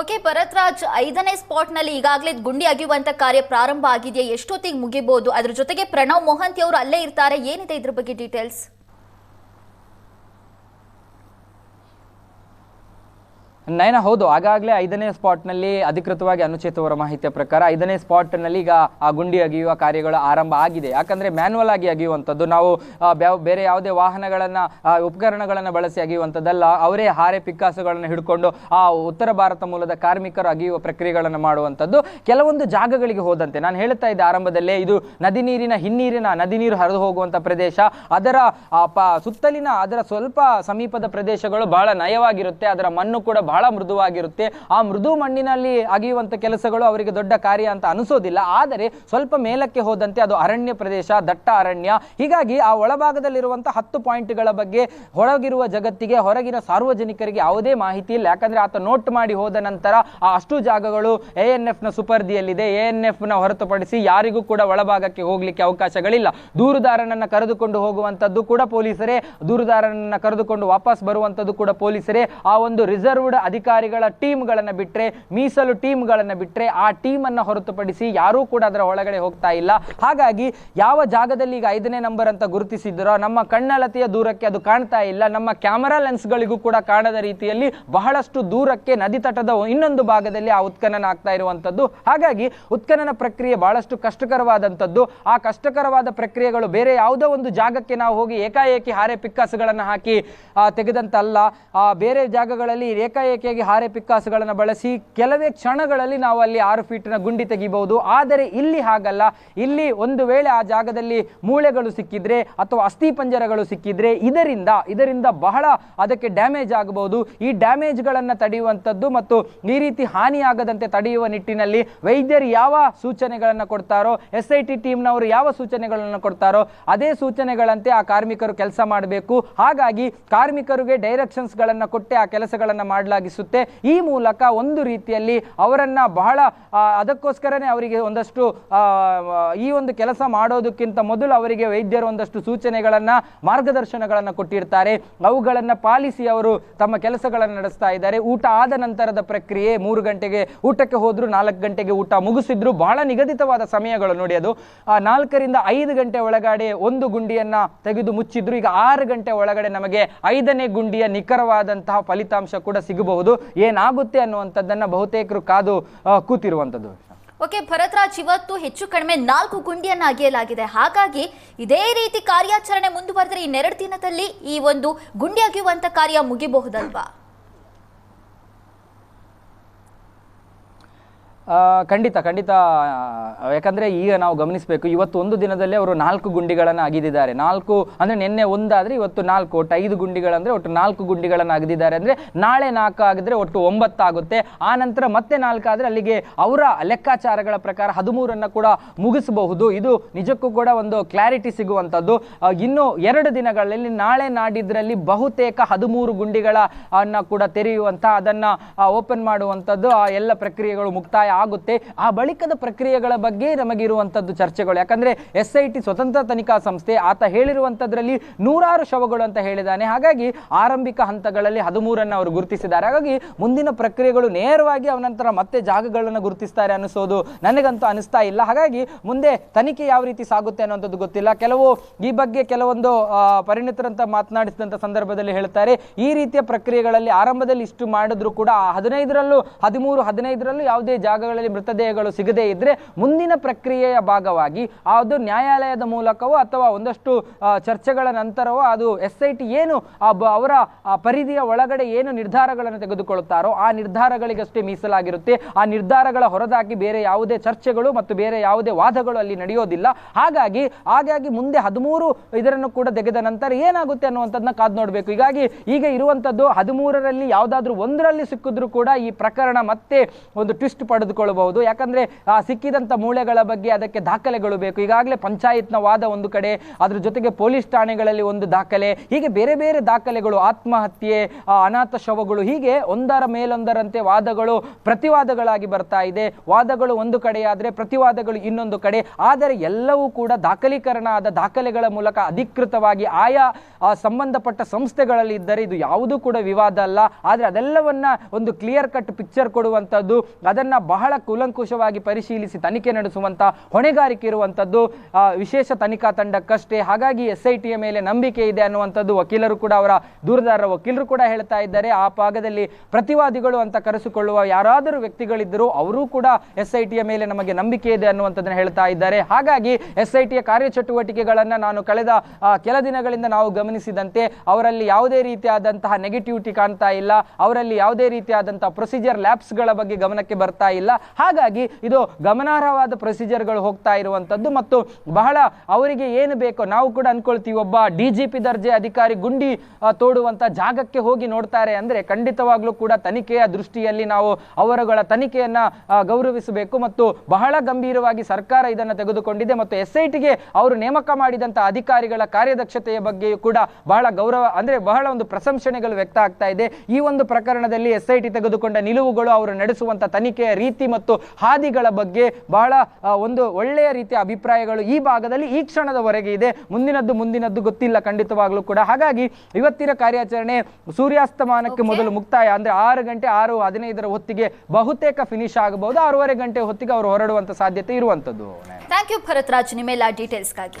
Okay, Bharatraj ಐದನೇ ಸ್ಪಾಟ್ನಲ್ಲಿ ಈಗಾಗಲೇ ಗುಂಡಿ ಅಗಿಯುವಂತ ಕಾರ್ಯ ಪ್ರಾರಂಭ ಆಗಿದೆಯಾ? ಎಷ್ಟೊತ್ತಿಗೆ ಮುಗಿಬಹುದು ಅದ್ರ ಜೊತೆಗೆ ಪ್ರಣವ್ ಮೊಹಂತಿ ಅವರು ಅಲ್ಲೇ ಇರ್ತಾರೆ. ಏನಿದೆ ಇದ್ರ ಬಗ್ಗೆ ಡೀಟೇಲ್ಸ್ ನಯನ, ಹೌದು. ಆಗಾಗಲೇ ಐದನೇ ಸ್ಪಾಟ್ನಲ್ಲಿ ಅಧಿಕೃತವಾಗಿ ಅನುಚಿತ ಅವರ ಮಾಹಿತಿಯ ಪ್ರಕಾರ ಐದನೇ ಸ್ಪಾಟ್ನಲ್ಲಿ ಈಗ ಆ ಗುಂಡಿ ಅಗೆಯುವ ಕಾರ್ಯಗಳು ಆರಂಭ ಆಗಿದೆ. ಯಾಕಂದ್ರೆ ಮ್ಯಾನ್ಯಲ್ ಆಗಿ ಅಗೆಯುವಂಥದ್ದು. ನಾವು ಬೇರೆ ಯಾವುದೇ ವಾಹನಗಳನ್ನ ಉಪಕರಣಗಳನ್ನು ಬಳಸಿ ಅಗೆಯುವಂಥದ್ದಲ್ಲ, ಅವರೇ ಹಾರೆ ಪಿಕ್ಕಾಸುಗಳನ್ನು ಹಿಡ್ಕೊಂಡು, ಆ, ಉತ್ತರ ಭಾರತ ಮೂಲದ ಕಾರ್ಮಿಕರು ಅಗೆಯುವ ಪ್ರಕ್ರಿಯೆಗಳನ್ನು ಮಾಡುವಂಥದ್ದು ಕೆಲವೊಂದು ಜಾಗಗಳಿಗೆ ಹೋದಂತೆ. ನಾನು ಹೇಳ್ತಾ ಇದ್ದೆ ಆರಂಭದಲ್ಲೇ ಇದು ನದಿ ನೀರಿನ, ಹಿನ್ನೀರಿನ ನದಿ ನೀರು ಹರಿದು ಹೋಗುವಂಥ ಪ್ರದೇಶ. ಅದರ ಸುತ್ತಲಿನ, ಅದರ ಸ್ವಲ್ಪ ಸಮೀಪದ ಪ್ರದೇಶಗಳು ಬಹಳ ನಯವಾಗಿರುತ್ತೆ. ಅದರ ಮಣ್ಣು ಕೂಡ ಬಹಳ ಮೃದುವಾಗಿರುತ್ತೆ. ಆ ಮೃದು ಮಣ್ಣಿನಲ್ಲಿ ಅಗಿಯುವಂಥ ಕೆಲಸಗಳು ಅವರಿಗೆ ದೊಡ್ಡ ಕಾರ್ಯ ಅಂತ ಅನಿಸೋದಿಲ್ಲ. ಆದರೆ ಸ್ವಲ್ಪ ಮೇಲಕ್ಕೆ ಹೋದಂತೆ ಅದು ಅರಣ್ಯ ಪ್ರದೇಶ, ದಟ್ಟ ಅರಣ್ಯ. ಹೀಗಾಗಿ ಆ ಒಳಭಾಗದಲ್ಲಿರುವಂಥ ಹತ್ತು ಪಾಯಿಂಟ್ಗಳ ಬಗ್ಗೆ ಹೊರಗಿರುವ ಜಗತ್ತಿಗೆ, ಹೊರಗಿನ ಸಾರ್ವಜನಿಕರಿಗೆ ಯಾವುದೇ ಮಾಹಿತಿ ಇಲ್ಲ. ಯಾಕಂದರೆ ಆತ ನೋಟ್ ಮಾಡಿ ಹೋದ ನಂತರ ಆ ಅಷ್ಟು ಜಾಗಗಳು ಎ ಎನ್ ಎಫ್ನ ಸುಪರ್ದಿಯಲ್ಲಿದೆ. ಎ ಎನ್ ಎಫ್ನ ಹೊರತುಪಡಿಸಿ ಯಾರಿಗೂ ಕೂಡ ಒಳಭಾಗಕ್ಕೆ ಹೋಗಲಿಕ್ಕೆ ಅವಕಾಶಗಳಿಲ್ಲ. ದೂರುದಾರನನ್ನು ಕರೆದುಕೊಂಡು ಹೋಗುವಂಥದ್ದು ಕೂಡ ಪೊಲೀಸರೇ. ದೂರುದಾರನನ್ನು ಕರೆದುಕೊಂಡು ವಾಪಸ್ ಬರುವಂಥದ್ದು ಕೂಡ ಪೊಲೀಸರೇ. ಆ ಒಂದು ರಿಸರ್ವ್ಡ್ ಅಧಿಕಾರಿಗಳ ಟೀಮ್ಗಳನ್ನು ಬಿಟ್ಟರೆ ಮೀಸಲು ಟೀಮ್ಗಳನ್ನು ಬಿಟ್ಟರೆ ಆ ಟೀಮನ್ನು ಹೊರತುಪಡಿಸಿ ಯಾರೂ ಕೂಡ ಅದರ ಒಳಗಡೆ ಹೋಗ್ತಾ ಇಲ್ಲ. ಹಾಗಾಗಿ ಯಾವ ಜಾಗದಲ್ಲಿ ಈಗ ಐದನೇ ನಂಬರ್ ಅಂತ ಗುರುತಿಸಿದ್ರೋ ನಮ್ಮ ಕಣ್ಣಳತೆಯ ದೂರಕ್ಕೆ ಅದು ಕಾಣ್ತಾ ಇಲ್ಲ. ನಮ್ಮ ಕ್ಯಾಮರಾ ಲೆನ್ಸ್ಗಳಿಗೂ ಕೂಡ ಕಾಣದ ರೀತಿಯಲ್ಲಿ ಬಹಳಷ್ಟು ದೂರಕ್ಕೆ ನದಿ ತಟದ ಇನ್ನೊಂದು ಭಾಗದಲ್ಲಿ ಆ ಉತ್ಖನನ ಆಗ್ತಾ ಇರುವಂಥದ್ದು. ಹಾಗಾಗಿ ಉತ್ಖನನ ಪ್ರಕ್ರಿಯೆ ಬಹಳಷ್ಟು ಕಷ್ಟಕರವಾದಂಥದ್ದು. ಆ ಕಷ್ಟಕರವಾದ ಪ್ರಕ್ರಿಯೆಗಳು ಬೇರೆ ಯಾವುದೋ ಒಂದು ಜಾಗಕ್ಕೆ ನಾವು ಹೋಗಿ ಏಕಾಏಕಿ ಹಾರೆ ಪಿಕ್ಕಾಸುಗಳನ್ನು ಹಾಕಿ ತೆಗೆದಂತಲ್ಲ. ಬೇರೆ ಜಾಗಗಳಲ್ಲಿ ಏಕಾಏಕಿಯಾಗಿ ಹಾರೆ ಪಿಕ್ಕಾಸುಗಳನ್ನು ಬಳಸಿ ಕೆಲವೇ ಕ್ಷಣಗಳಲ್ಲಿ ನಾವು ಅಲ್ಲಿ ಆರು ಫೀಟ್ನ ಗುಂಡಿ ತೆಗಿಬಹುದು. ಆದರೆ ಇಲ್ಲಿ ಹಾಗಲ್ಲ. ಇಲ್ಲಿ ಒಂದು ವೇಳೆ ಆ ಜಾಗದಲ್ಲಿ ಮೂಳೆಗಳು ಸಿಕ್ಕಿದ್ರೆ ಅಥವಾ ಅಸ್ಥಿ ಪಂಜರಗಳು ಸಿಕ್ಕಿದ್ರೆ ಇದರಿಂದ ಇದರಿಂದ ಬಹಳ ಅದಕ್ಕೆ ಡ್ಯಾಮೇಜ್ ಆಗಬಹುದು. ಈ ಡ್ಯಾಮೇಜ್ಗಳನ್ನು ತಡೆಯುವಂಥದ್ದು ಮತ್ತು ಈ ರೀತಿ ಹಾನಿಯಾಗದಂತೆ ತಡೆಯುವ ನಿಟ್ಟಿನಲ್ಲಿ ವೈದ್ಯರು ಯಾವ ಸೂಚನೆಗಳನ್ನು ಕೊಡ್ತಾರೋ, ಎಸ್ ಐ ಟಿ ಟೀಮ್ನವರು ಯಾವ ಸೂಚನೆಗಳನ್ನು ಕೊಡ್ತಾರೋ, ಅದೇ ಸೂಚನೆಗಳಂತೆ ಆ ಕಾರ್ಮಿಕರು ಕೆಲಸ ಮಾಡಬೇಕು. ಹಾಗಾಗಿ ಕಾರ್ಮಿಕರಿಗೆ ಡೈರೆಕ್ಷನ್ಸ್ಗಳನ್ನು ಕೊಟ್ಟೆ ಆ ಕೆಲಸಗಳನ್ನು ಮಾಡಲಾಗಿಸುತ್ತೆ ಈ ಮೂಲಕ ಒಂದು ರೀತಿಯಲ್ಲಿ ಅವರನ್ನ ಬಹಳ ಅದಕ್ಕೋಸ್ಕರನೇ ಅವರಿಗೆ ಒಂದಷ್ಟು ಈ ಒಂದು ಕೆಲಸ ಮಾಡೋದಕ್ಕಿಂತ ಮೊದಲು ಅವರಿಗೆ ವೈದ್ಯರು ಒಂದಷ್ಟು ಸೂಚನೆಗಳನ್ನ, ಮಾರ್ಗದರ್ಶನಗಳನ್ನು ಕೊಟ್ಟಿರ್ತಾರೆ. ಅವುಗಳನ್ನು ಪಾಲಿಸಿ ಅವರು ತಮ್ಮ ಕೆಲಸಗಳನ್ನು ನಡೆಸ್ತಾ ಇದ್ದಾರೆ. ಊಟ ಆದ ನಂತರದ ಪ್ರಕ್ರಿಯೆ ಮೂರು ಗಂಟೆಗೆ, ಊಟಕ್ಕೆ ಹೋದ್ರು ನಾಲ್ಕು ಗಂಟೆಗೆ ಊಟ ಮುಗಿಸಿದ್ರು. ಬಹಳ ನಿಗದಿತವಾದ ಸಮಯಗಳು ನೋಡಿ ಅದು. ನಾಲ್ಕರಿಂದ ಐದು ಗಂಟೆ ಒಳಗಡೆ ಒಂದು ಗುಂಡಿಯನ್ನ ತೆಗೆದು ಮುಚ್ಚಿದ್ರು. ಈಗ ಆರು ಗಂಟೆ ಒಳಗಡೆ ನಮಗೆ ಐದನೇ ಗುಂಡಿಯ ನಿಖರವಾದಂತಹ ಫಲಿತಾಂಶ ಕೂಡ ಸಿಗಬಹುದು. ಏನಾಗುತ್ತೆ ಅನ್ನುವಂಥದ್ದನ್ನ ಬಹುತೇಕರು ಕಾದು ಕೂತಿರುವಂಥದ್ದು. ಓಕೆ ಭರತ್ರಾಜ್ ಇವತ್ತು ಹೆಚ್ಚು ಕಡಿಮೆ ನಾಲ್ಕು ಗುಂಡಿಯನ್ನು ಅಗೆಯಲಾಗಿದೆ. ಹಾಗಾಗಿ ಇದೇ ರೀತಿ ಕಾರ್ಯಾಚರಣೆ ಮುಂದುವರೆದರೆ ಇನ್ನೆರಡು ದಿನದಲ್ಲಿ ಈ ಒಂದು ಗುಂಡಿ ಅಗೆಯುವಂತ ಕಾರ್ಯ ಮುಗಿಬಹುದಲ್ವಾ? ಖಂಡಿತ ಖಂಡಿತ. ಯಾಕಂದರೆ ಈಗ ನಾವು ಗಮನಿಸಬೇಕು, ಇವತ್ತು ಒಂದು ದಿನದಲ್ಲಿ ಅವರು ನಾಲ್ಕು ಗುಂಡಿಗಳನ್ನು ಅಗಿದಿದ್ದಾರೆ. ನಾಲ್ಕು, ಅಂದ್ರೆ ನಿನ್ನೆ ಒಂದಾದ್ರೆ ಇವತ್ತು ನಾಲ್ಕು, ಒಟ್ಟು ಐದು ಗುಂಡಿಗಳಂದರೆ ಒಟ್ಟು ನಾಲ್ಕು ಗುಂಡಿಗಳನ್ನು ಅಗದಿದ್ದಾರೆ. ಅಂದ್ರೆ ನಾಳೆ ನಾಲ್ಕು ಆಗಿದ್ರೆ ಒಟ್ಟು ಒಂಬತ್ತಾಗುತ್ತೆ. ಆ ನಂತರ ಮತ್ತೆ ನಾಲ್ಕು ಆದ್ರೆ ಅಲ್ಲಿಗೆ ಅವರ ಲೆಕ್ಕಾಚಾರಗಳ ಪ್ರಕಾರ ಹದಿಮೂರನ್ನು ಕೂಡ ಮುಗಿಸಬಹುದು. ಇದು ನಿಜಕ್ಕೂ ಕೂಡ ಒಂದು ಕ್ಲಾರಿಟಿ ಸಿಗುವಂಥದ್ದು. ಇನ್ನು ಎರಡು ದಿನಗಳಲ್ಲಿ ನಾಳೆ ನಾಡಿದ್ರಲ್ಲಿ ಬಹುತೇಕ ಹದಿಮೂರು ಗುಂಡಿಗಳ ಕೂಡ ತೆರೆಯುವಂಥ, ಅದನ್ನ ಓಪನ್ ಮಾಡುವಂಥದ್ದು, ಆ, ಎಲ್ಲ ಪ್ರಕ್ರಿಯೆಗಳು ಮುಕ್ತಾಯ ಆಗುತ್ತೆ. ಆ ಬಳಿಕದ ಪ್ರಕ್ರಿಯೆಗಳ ಬಗ್ಗೆ ನಮಗಿರುವಂಥದ್ದು ಚರ್ಚೆಗಳು. ಯಾಕಂದ್ರೆ ಎಸ್ ಸ್ವತಂತ್ರ ತನಿಖಾ ಸಂಸ್ಥೆ ಆತ ಹೇಳಿರುವಂಥದ್ರಲ್ಲಿ ನೂರಾರು ಶವಗಳು ಅಂತ ಹೇಳಿದ್ದಾನೆ. ಹಾಗಾಗಿ ಆರಂಭಿಕ ಹಂತಗಳಲ್ಲಿ ಹದಿಮೂರನ್ನು ಅವರು ಗುರುತಿಸಿದ್ದಾರೆ. ಹಾಗಾಗಿ ಮುಂದಿನ ಪ್ರಕ್ರಿಯೆಗಳು ನೇರವಾಗಿ ಅವನಂತರ ಮತ್ತೆ ಜಾಗಗಳನ್ನು ಗುರುತಿಸ್ತಾರೆ ಅನ್ನಿಸೋದು ನನಗಂತೂ ಅನಿಸ್ತಾ ಇಲ್ಲ. ಹಾಗಾಗಿ ಮುಂದೆ ತನಿಖೆ ಯಾವ ರೀತಿ ಸಾಗುತ್ತೆ ಅನ್ನೋಂಥದ್ದು ಗೊತ್ತಿಲ್ಲ. ಕೆಲವು ಈ ಬಗ್ಗೆ ಕೆಲವೊಂದು ಪರಿಣಿತರಂತ ಮಾತನಾಡಿಸಿದಂಥ ಸಂದರ್ಭದಲ್ಲಿ ಹೇಳ್ತಾರೆ, ಈ ರೀತಿಯ ಪ್ರಕ್ರಿಯೆಗಳಲ್ಲಿ ಆರಂಭದಲ್ಲಿ ಇಷ್ಟು ಮಾಡಿದ್ರು ಕೂಡ ಹದಿನೈದರಲ್ಲೂ, ಹದಿಮೂರು, ಹದಿನೈದರಲ್ಲೂ ಯಾವುದೇ ಜಾಗಗಳಲ್ಲಿ ಮೃತದೇಹಗಳು ಸಿಗದೇ ಇದ್ರೆ ಮುಂದಿನ ಪ್ರಕ್ರಿಯೆಯ ಭಾಗವಾಗಿ ಅದು ನ್ಯಾಯಾಲಯದ ಮೂಲಕವೋ ಅಥವಾ ಒಂದಷ್ಟು ಚರ್ಚೆಗಳ ನಂತರವೋ ಅದು ಎಸ್ ಐ ಟಿ ಏನು ಅವರ ಪರಿಧಿಯ ಒಳಗಡೆ ಏನು ನಿರ್ಧಾರಗಳನ್ನು ತೆಗೆದುಕೊಳ್ಳುತ್ತಾರೋ ಆ ನಿರ್ಧಾರಗಳಿಗಷ್ಟೇ ಮೀಸಲಾಗಿರುತ್ತೆ. ಆ ನಿರ್ಧಾರಗಳ ಹೊರದಾಗಿ ಬೇರೆ ಯಾವುದೇ ಚರ್ಚೆಗಳು ಮತ್ತು ಬೇರೆ ಯಾವುದೇ ವಾದಗಳು ಅಲ್ಲಿ ನಡೆಯೋದಿಲ್ಲ. ಹಾಗಾಗಿ ಹಾಗಾಗಿ ಮುಂದೆ ಹದಿಮೂರು ಇದರನ್ನು ಕೂಡ ತೆಗೆದ ನಂತರ ಏನಾಗುತ್ತೆ ಅನ್ನುವಂಥದ್ದನ್ನ ಕಾದು ನೋಡಬೇಕು. ಹೀಗಾಗಿ ಈಗ ಇರುವಂಥದ್ದು ಹದಿಮೂರರಲ್ಲಿ ಯಾವುದಾದ್ರೂ ಒಂದರಲ್ಲಿ ಸಿಕ್ಕಿದ್ರು ಕೂಡ ಈ ಪ್ರಕರಣ ಮತ್ತೆ ಒಂದು ಟ್ವಿಸ್ಟ್ ಪಡೆದು ತೆಗೆದುಕೊಳ್ಳಬಹುದು. ಯಾಕಂದ್ರೆ, ಆ, ಸಿಕ್ಕಿದಂತ ಮೂಳೆಗಳ ಬಗ್ಗೆ ಅದಕ್ಕೆ ದಾಖಲೆಗಳು ಬೇಕು. ಈಗಾಗಲೇ ಪಂಚಾಯತ್ನ ವಾದ ಒಂದು ಕಡೆ, ಅದ್ರ ಜೊತೆಗೆ ಪೊಲೀಸ್ ಠಾಣೆಗಳಲ್ಲಿ ಒಂದು ದಾಖಲೆ, ಹೀಗೆ ಬೇರೆ ಬೇರೆ ದಾಖಲೆಗಳು, ಆತ್ಮಹತ್ಯೆ ಅನಾಥ ಶವಗಳು, ಹೀಗೆ ಒಂದರ ಮೇಲೊಂದರಂತೆ ವಾದಗಳು, ಪ್ರತಿವಾದಗಳಾಗಿ ಬರ್ತಾ ಇದೆ. ವಾದಗಳು ಒಂದು ಕಡೆಯಾದ್ರೆ ಪ್ರತಿವಾದಗಳು ಇನ್ನೊಂದು ಕಡೆ. ಆದರೆ ಎಲ್ಲವೂ ಕೂಡ ದಾಖಲೀಕರಣ ಆದ ದಾಖಲೆಗಳ ಮೂಲಕ ಅಧಿಕೃತವಾಗಿ ಆಯಾ ಸಂಬಂಧಪಟ್ಟ ಸಂಸ್ಥೆಗಳಲ್ಲಿ ಇದ್ದರೆ ಇದು ಯಾವುದೂ ಕೂಡ ವಿವಾದ ಅಲ್ಲ. ಆದರೆ ಅದೆಲ್ಲವನ್ನ ಒಂದು ಕ್ಲಿಯರ್ ಕಟ್ ಪಿಕ್ಚರ್ ಕೊಡುವಂಥದ್ದು, ಅದನ್ನ ಬಹಳ ಕೂಲಂಕುಷವಾಗಿ ಪರಿಶೀಲಿಸಿ ತನಿಖೆ ನಡೆಸುವಂಥ ಹೊಣೆಗಾರಿಕೆ ಇರುವಂಥದ್ದು ವಿಶೇಷ ತನಿಖಾ ತಂಡಕ್ಕಷ್ಟೇ. ಹಾಗಾಗಿ ಎಸ್ ಐ ಟಿಯ ಮೇಲೆ ನಂಬಿಕೆ ಇದೆ ಅನ್ನುವಂಥದ್ದು ವಕೀಲರು ಕೂಡ ಅವರ ದೂರದಾರರ ವಕೀಲರು ಕೂಡ ಹೇಳ್ತಾ ಇದ್ದಾರೆ. ಆ ಭಾಗದಲ್ಲಿ ಪ್ರತಿವಾದಿಗಳು ಅಂತ ಕರೆಸಿಕೊಳ್ಳುವ ಯಾರಾದರೂ ವ್ಯಕ್ತಿಗಳಿದ್ದರೂ ಅವರೂ ಕೂಡ ಎಸ್ ಐ ಟಿಯ ಮೇಲೆ ನಮಗೆ ನಂಬಿಕೆ ಇದೆ ಅನ್ನುವಂಥದ್ದನ್ನು ಹೇಳ್ತಾ ಇದ್ದಾರೆ. ಹಾಗಾಗಿ ಎಸ್ ಐ ಟಿಯ ಕಾರ್ಯಚಟುವಟಿಕೆಗಳನ್ನು ನಾನು ಕಳೆದ ಕೆಲ ದಿನಗಳಿಂದ ನಾವು ಗಮನಿಸಿದಂತೆ ಅವರಲ್ಲಿ ಯಾವುದೇ ರೀತಿಯಾದಂತಹ ನೆಗೆಟಿವಿಟಿ ಕಾಣ್ತಾ ಇಲ್ಲ. ಅವರಲ್ಲಿ ಯಾವುದೇ ರೀತಿಯಾದಂತಹ ಪ್ರೊಸೀಜರ್ ಲ್ಯಾಬ್ಸ್ಗಳ ಬಗ್ಗೆ ಗಮನಕ್ಕೆ ಬರ್ತಾ ಇಲ್ಲ. ಹಾಗಾಗಿ ಇದು ಗಮನಾರ್ಹವಾದ ಪ್ರೊಸೀಜರ್ಗಳು ಹೋಗ್ತಾ ಇರುವಂಥದ್ದು ಮತ್ತು ಬಹಳ ಅವರಿಗೆ ಏನು ಬೇಕೋ ನಾವು ಕೂಡ ಅಂದ್ಕೊಳ್ತೀವಿ ಒಬ್ಬ ಡಿ ಜಿ ಪಿ ದರ್ಜೆ ಅಧಿಕಾರಿ ಗುಂಡಿ ತೋಡುವಂಥ ಜಾಗಕ್ಕೆ ಹೋಗಿ ನೋಡ್ತಾರೆ ಅಂದ್ರೆ ಖಂಡಿತವಾಗ್ಲೂ ಕೂಡ ತನಿಖೆಯ ದೃಷ್ಟಿಯಲ್ಲಿ ನಾವು ಅವರುಗಳ ತನಿಖೆಯನ್ನು ಗೌರವಿಸಬೇಕು ಮತ್ತು ಬಹಳ ಗಂಭೀರವಾಗಿ ಸರ್ಕಾರ ಇದನ್ನು ತೆಗೆದುಕೊಂಡಿದೆ ಮತ್ತು ಎಸ್ ಐ ಟಿಗೆ ಅವರು ನೇಮಕ ಮಾಡಿದಂಥ ಅಧಿಕಾರಿಗಳ ಕಾರ್ಯದಕ್ಷತೆಯ ಬಗ್ಗೆಯೂ ಕೂಡ ಬಹಳ ಗೌರವ, ಅಂದ್ರೆ ಬಹಳ ಒಂದು ಪ್ರಶಂಸನೆಗಳು ವ್ಯಕ್ತ ಆಗ್ತಾ ಇದೆ. ಈ ಒಂದು ಪ್ರಕರಣದಲ್ಲಿ ಎಸ್ ಐ ಟಿ ತೆಗೆದುಕೊಂಡ ನಿಲುವುಗಳು ಅವರು ನಡೆಸುವಂಥ ತನಿಖೆಯ ರೀತಿ ಮತ್ತು ಹಾದಿಗಳ ಬಗ್ಗೆ ಬಹಳ ಒಂದು ಒಳ್ಳೆಯ ರೀತಿಯ ಅಭಿಪ್ರಾಯಗಳು ಈ ಭಾಗದಲ್ಲಿ ಈ ಕ್ಷಣದವರೆಗೆ ಇದೆ. ಮುಂದಿನದ್ದು ಮುಂದಿನದ್ದು ಗೊತ್ತಿಲ್ಲ ಖಂಡಿತವಾಗ್ಲೂ ಕೂಡ. ಹಾಗಾಗಿ ಇವತ್ತಿನ ಕಾರ್ಯಾಚರಣೆ ಸೂರ್ಯಾಸ್ತಮಾನಕ್ಕೆ ಮೊದಲು ಮುಕ್ತಾಯ. ಅಂದ್ರೆ ಆರು ಗಂಟೆ ಆರು ಹದಿನೈದರ ಹೊತ್ತಿಗೆ ಬಹುತೇಕ ಫಿನಿಶ್ ಆಗಬಹುದು. ಆರೂವರೆ ಗಂಟೆ ಹೊತ್ತಿಗೆ ಅವರು ಹೊರಡುವಂತ ಸಾಧ್ಯತೆ ಇರುವಂತದ್ದು. ಥ್ಯಾಂಕ್ ಯು ಭರತ್ ರಾಜ್ ನಿಮ್ಮೆಲ್ಲ ಡೀಟೇಲ್ಸ್ಗಾಗಿ